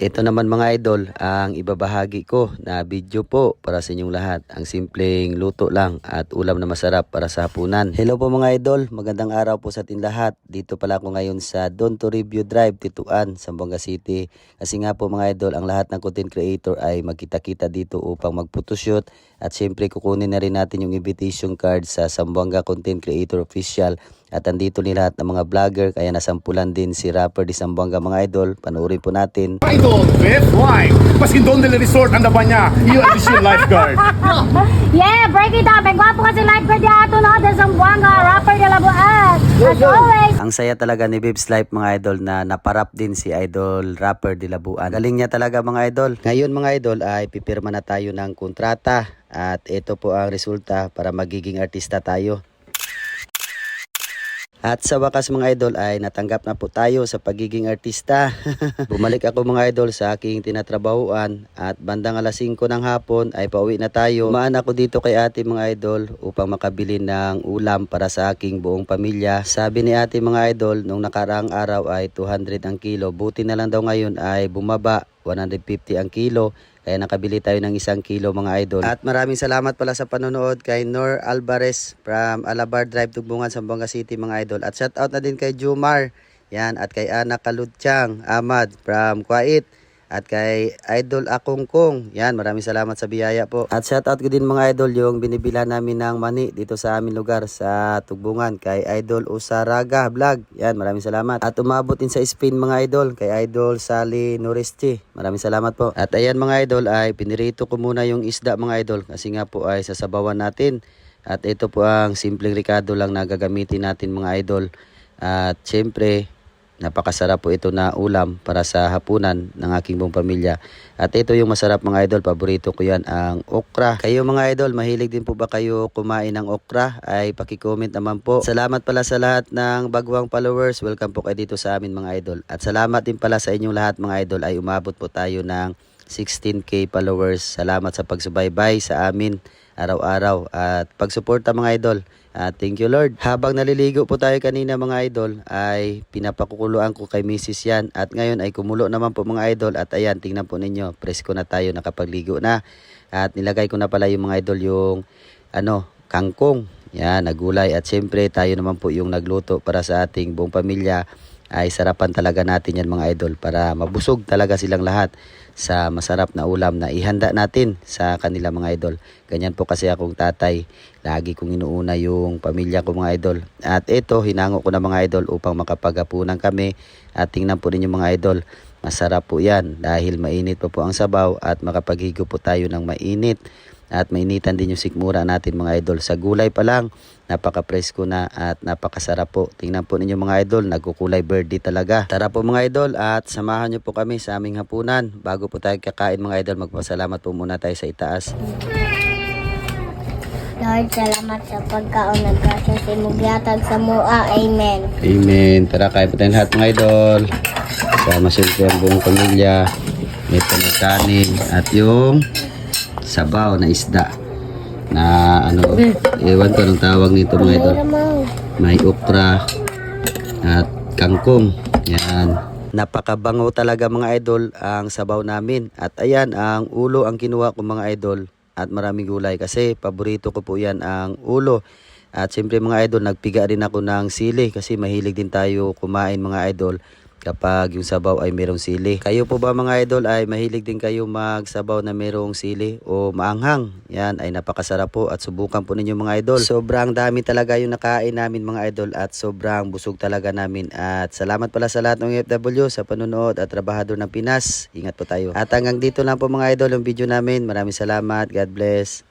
Ito naman mga idol, ang ibabahagi ko na video po para sa inyong lahat. Ang simpleng luto lang at ulam na masarap para sa hapunan. Hello po mga idol, magandang araw po sa ating lahat. Dito pala ako ngayon sa Don to Review Drive, Tituan, Zamboanga City. Kasi nga po mga idol, ang lahat ng content creator ay magkita-kita dito upang magphotoshoot. At syempre kukunin na rin natin yung invitation card sa Zamboanga Content Creator Official. At andito ni lahat ng mga vlogger kaya nasampulan din si rapper di Zamboanga mga idol. Panoorin po natin. Idol, best life. Maskin doon nila resort ang daba niya. Iyo ang mission lifeguard. Yeah, break it up. Ang gwapo kasi lifeguard niya ato no. Sa Zamboanga, rapper de la Buas. As always, Ang saya talaga ni Bibs Life mga idol na naparap din si idol rapper de Labuan. Galing niya talaga mga idol. Ngayon mga idol ay pipirma na tayo ng kontrata at ito po ang resulta para magiging artista tayo. At sa wakas mga idol ay natanggap na po tayo sa pagiging artista. Bumalik ako mga idol sa aking tinatrabahuan at bandang alas 5 ng hapon ay pauwi na tayo. Maan ako dito kay ate mga idol upang makabili ng ulam para sa aking buong pamilya. Sabi ni ate mga idol nung nakaraang araw ay 200 ang kilo. Buti na lang daw ngayon ay bumaba 150 ang kilo. Kaya nakabili tayo ng isang kilo mga idol. At maraming salamat pala sa panonood kay Nor Alvarez from Alabar Drive, Tugbungan, Zamboanga City mga idol. At shout out na din kay Jumar. Yan, at kay Ana Kaludchang Ahmad from Kuwait. At kay Idol Akongkong. Yan, maraming salamat sa biyaya po. At shout out ko din mga idol yung binibila namin ng mani dito sa aming lugar sa Tugbungan. Kay Idol Usaraga Vlog. Yan, maraming salamat. At umabot din sa Spain mga idol. Kay Idol Sally Noresti. Maraming salamat po. At ayan mga idol ay pinirito ko muna yung isda mga idol. Kasi nga po ay sasabawan natin. At ito po ang simpleng ricado lang na gagamitin natin mga idol. At syempre, Napakasarap po ito na ulam para sa hapunan ng aking buong pamilya. At ito yung masarap mga idol, paborito ko yan, ang okra. Kayo mga idol, mahilig din po ba kayo kumain ng okra? Ay pakicomment naman po. Salamat pala sa lahat ng bagwang followers. Welcome po kayo dito sa amin mga idol. At salamat din pala sa inyong lahat mga idol ay umabot po tayo ng 16k followers. Salamat sa pagsubaybay sa amin araw-araw at pagsuporta mga idol. At thank you Lord. Habang naliligo po tayo kanina mga idol ay pinapakukuluan ko kay Mrs. yan at ngayon ay kumulo naman po mga idol at ayan tingnan po ninyo presko na tayo nakapagligo na at nilagay ko na pala yung mga idol yung ano kangkong yan nagulay at syempre tayo naman po yung nagluto para sa ating buong pamilya ay sarapan talaga natin yan mga idol para mabusog talaga silang lahat sa masarap na ulam na ihanda natin sa kanila mga idol. Ganyan po kasi akong tatay. Lagi kong inuuna yung pamilya ko mga idol. At ito, hinango ko na mga idol upang makapagapunan kami. At tingnan po ninyo mga idol, masarap po yan dahil mainit pa po ang sabaw at makapaghigo po tayo ng mainit. At mainitan din yung sikmura natin mga idol. Sa gulay pa lang, napaka-presko na at napakasarap po. Tingnan po ninyo mga idol, nagkukulay birdie talaga. Tara po mga idol at samahan nyo po kami sa aming hapunan. Bago po tayo kakain mga idol, magpasalamat po muna tayo sa itaas. Lord, salamat sa pagkaon ng grasya sa imugyatag sa mua. Amen. Amen. Tara, kain po tayong lahat mga idol. Sama siyempre ang buong pamilya. May panagkanin at yung sabaw na isda na ano, ewan ko anong tawag nito mga idol. May okra at kangkong. Yan. Napakabango talaga mga idol ang sabaw namin. At ayan, ang ulo ang kinuha ko mga idol at maraming gulay kasi paborito ko po yan ang ulo. At siyempre mga idol, nagpiga rin ako ng sili kasi mahilig din tayo kumain mga idol kapag yung sabaw ay merong sili. Kayo po ba mga idol ay mahilig din kayo magsabaw na merong sili o maanghang? Yan ay napakasarap po at subukan po ninyo mga idol. Sobrang dami talaga yung nakain namin mga idol at sobrang busog talaga namin. At salamat pala sa lahat ng FW sa panonood at trabahador ng Pinas. Ingat po tayo. At hanggang dito lang po mga idol yung video namin. Maraming salamat. God bless.